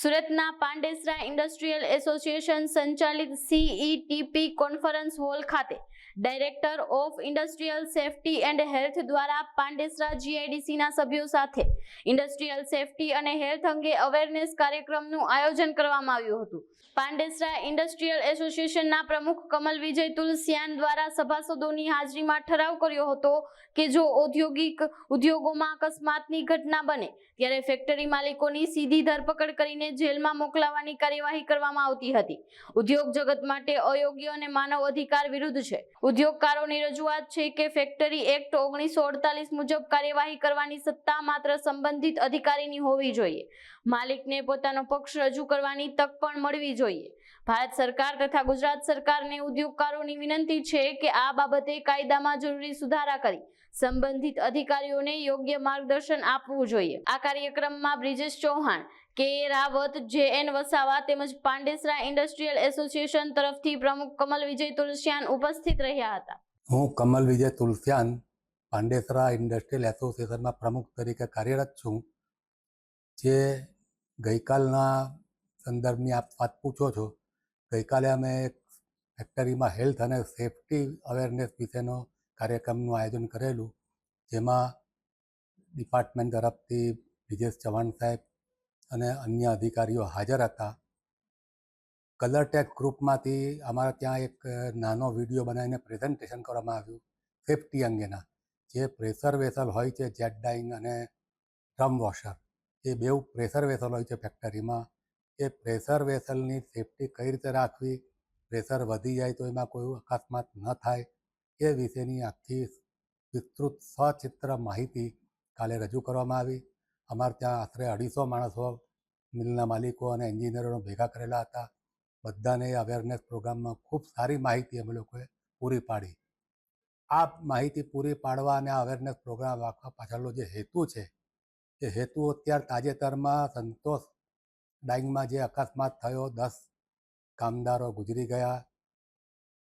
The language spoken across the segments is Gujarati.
સુરતના પાંડેસરા ઇન્ડસ્ટ્રીયલ એસોસિએશન સંચાલિત સીઈટીપી કોન્ફરન્સ હોલ ખાતે director of industrial safety and health દ્વારા પાંડેસરા જીઆઈડીસીના સભ્યો સાથે ઇન્ડસ્ટ્રીયલ સેફટી અને હેલ્થ અંગે અવેરનેસ કાર્યક્રમનું આયોજન કરવામાં આવ્યું હતું. પાંડેસરા ઇન્ડસ્ટ્રીયલ એસોસિએશનના પ્રમુખ કમલ વિજય તુલસિયાન દ્વારા સભાસદોની હાજરીમાં ઠરાવ કર્યો હતો કે જો ઔદ્યોગિક ઉદ્યોગોમાં અકસ્માતની ઘટના બને, ત્યારે ફેક્ટરી માલિકોની સીધી ધરપકડ કરીને જેલમાં મોકલાવવાની કાર્યવાહી કરવામાં આવતી હતી. ઉદ્યોગ જગત માટે અયોગ્ય અને માનવ અધિકાર વિરુદ્ધ છે. ઉદ્યોગકારોની રજૂઆત છે કે ફેક્ટરી એક્ટ ઓગણીસો અડતાલીસ મુજબ કાર્યવાહી કરવાની સત્તા માત્ર સંબંધિત અધિકારીની હોવી જોઈએ. માલિકને પોતાનો પક્ષ રજૂ કરવાની તક પણ મળવી જોઈએ. ભારત સરકાર તથા ગુજરાત સરકારને ઉદ્યોગકારોની વિનંતી છે કે આ બાબતે કાયદામાં જરૂરી સુધારા કરી સંબંધિત અધિકારીઓને યોગ્ય માર્ગદર્શન આપવું જોઈએ. આ કાર્યક્રમમાં બ્રિજેશ ચૌહાણ કે રાવત જે એન વસાવા તેમજ પાંડેસરા ઇન્ડસ્ટ્રીયલ એસોસિએશન તરફથી પ્રમુખ કમલ વિજય તુલસિયાન ઉપસ્થિત રહ્યા હતા. હું કમલ વિજય તુલસિયાન પાંડેસરા ઇન્ડસ્ટ્રીયલ એસોસિએશનમાં પ્રમુખ તરીકે કાર્યરત છું. જે ગઈકાલના સંદર્ભની આપ વાત પૂછો છો, ગઈકાલે અમે એક ફેક્ટરીમાં હેલ્થ અને સેફટી અવેરનેસ વિશેનો કાર્યક્રમનું આયોજન કરેલું, જેમાં ડિપાર્ટમેન્ટ તરફથી બ્રિજેશ ચૌહાણ સાહેબ અને અન્ય અધિકારીઓ હાજર હતા. કલરટેક ગ્રુપમાંથી અમારા ત્યાં એક નાનો વીડિયો બનાવીને પ્રેઝન્ટેશન કરવામાં આવ્યું. સેફટી અંગેના. જે પ્રેશર વેસલ હોય છે જેટ ડાઇંગ અને ડ્રમ વોશર એ બેઉ પ્રેશર વેસલ હોય છે ફેક્ટરીમાં એ પ્રેશર વેસલની સેફટી કઈ રીતે રાખવી? પ્રેશર વધી જાય તો એમાં કોઈ અકસ્માત ન થાય. એ વિશેની આખી વિસ્તૃત સચિત્ર માહિતી કાલે રજૂ કરવામાં આવી. અમારે ત્યાં આશરે અઢીસો માણસો મિલના માલિકો અને એન્જિનિયરોને ભેગા કરેલા હતા. બધાને અવેરનેસ પ્રોગ્રામમાં ખૂબ સારી માહિતી અમે લોકોએ પૂરી પાડી. આ માહિતી પૂરી પાડવા અને અવેરનેસ પ્રોગ્રામ રાખવા પાછળનો જે હેતુ છે, એ હેતુ અત્યારે તાજેતરમાં સંતોષ ડાઇંગમાં જે અકસ્માત થયો, દસ કામદારો ગુજરી ગયા.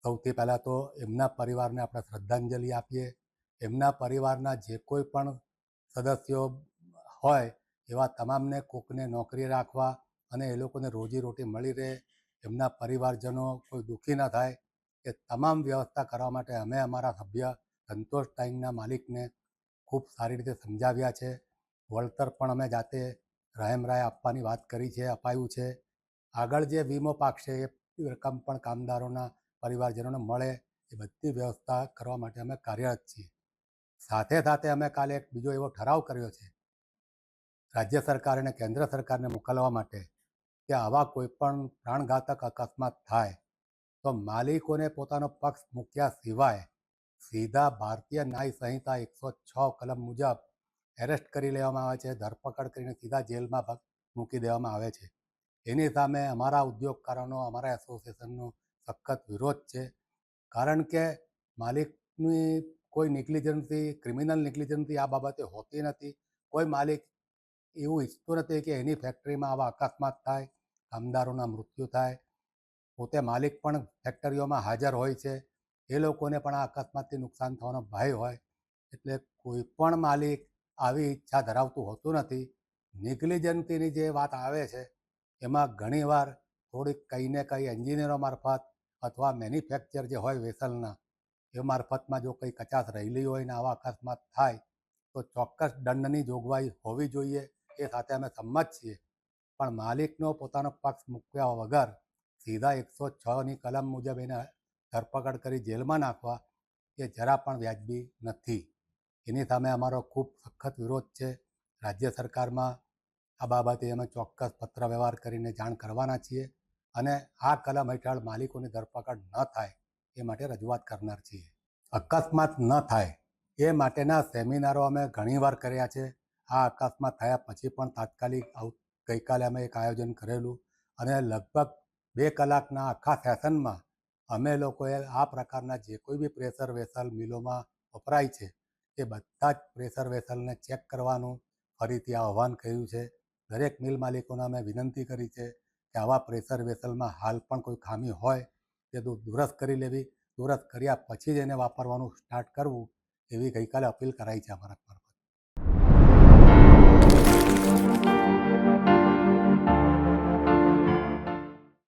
સૌથી પહેલાં તો એમના પરિવારને આપણે શ્રદ્ધાંજલિ આપીએ. એમના પરિવારના જે કોઈ પણ સદસ્યો હોય એવા તમામને કોકને નોકરી રાખવા અને એ લોકોને રોજીરોટી મળી રહે, એમના પરિવારજનો કોઈ દુઃખી ન થાય, એ તમામ વ્યવસ્થા કરવા માટે અમે અમારા સભ્ય સંતોષ ટાઈમના માલિકને ખૂબ સારી રીતે સમજાવ્યા છે. વળતર પણ અમે જાતે રહેમ રાય આપવાની વાત કરી છે, અપાયું છે. આગળ જે વીમો પાકશે એ રકમ પણ કામદારોના પરિવારજનોને મળે, એ બધી વ્યવસ્થા કરવા માટે અમે કાર્યરત છીએ. સાથે સાથે અમે કાલે એક બીજો એવો ઠરાવ કર્યો છે. રાજ્ય સરકાર અને કેન્દ્ર સરકારને મોકલવા માટે કે આવા કોઈપણ પ્રાણઘાતક અકસ્માત થાય, તો માલિકોને પોતાનો પક્ષ મૂક્યા સિવાય સીધા ભારતીય ન્યાય સંહિતા એકસો છ કલમ મુજબ એરેસ્ટ કરી લેવામાં આવે છે, ધરપકડ કરીને સીધા જેલમાં મૂકી દેવામાં આવે છે. એની સામે અમારા ઉદ્યોગકારોનો, અમારા એસોસિએશનનો સખત વિરોધ છે, કારણ કે માલિકની કોઈ નિગ્લિજન્સી ક્રિમિનલ નિગ્લિજન્સી આ બાબતે હોતી નથી. કોઈ માલિક એવું ઈચ્છતો નથી કે એની ફેક્ટરીમાં આવા અકસ્માત થાય, કામદારોના મૃત્યુ થાય. પોતે માલિક પણ ફેક્ટરીઓમાં હાજર હોય છે. એ લોકોને પણ આ અકસ્માતથી નુકસાન થવાનો ભય હોય. એટલે કોઈ પણ માલિક આવી ઈચ્છા ધરાવતું હોતું નથી. નિગ્લિજન્સીની જે વાત આવે છે, એમાં ઘણીવાર થોડીક કંઈ ને કંઈ એન્જિનિયરો મારફત અથવા મેન્યુફેક્ચર જે હોય વેસલના, એ મારફતમાં જો કંઈ કચાશ રહેલી હોય ને આવા અકસ્માત થાય, તો ચોક્કસ દંડની જોગવાઈ હોવી જોઈએ. એ સાથે અમે સંમત છીએ. પણ માલિકનો પોતાનો પક્ષ મૂક્યા વગર સીધા એકસો છની કલમ મુજબ એને ધરપકડ કરી જેલમાં નાખવા એ જરા પણ વ્યાજબી નથી. એની સામે અમારો ખૂબ સખત વિરોધ છે. રાજ્ય સરકારમાં આ બાબતે અમે ચોક્કસ પત્ર વ્યવહાર કરીને જાણ કરવાના છીએ અને આ કલમ હેઠળ માલિકોની ધરપકડ ન થાય એ માટે રજૂઆત કરનાર છીએ. અકસ્માત ન થાય એ માટેના સેમિનારો અમે ઘણીવાર કર્યા છે. આ અકસ્માત થયા પછી પણ તાત્કાલિક ગઈકાલે અમે એક આયોજન કરેલું અને લગભગ બે કલાકના આખા સેશનમાં અમે લોકોએ આ પ્રકારના જે કોઈ બી પ્રેશર વેસલ મિલોમાં વપરાય છે, એ બધા જ પ્રેશર વેસલને ચેક કરવાનું ફરીથી આહ્વાન કર્યું છે. દરેક મિલ માલિકોને અમે વિનંતી કરી છે કે આવા પ્રેશર વેસલમાં હાલ પણ કોઈ ખામી હોય તે દુરસ્ત કરી લેવી. દુરસ્ત કર્યા પછી જ એને વાપરવાનું સ્ટાર્ટ કરવું એવી ગઈકાલે અપીલ કરાઈ છે અમારા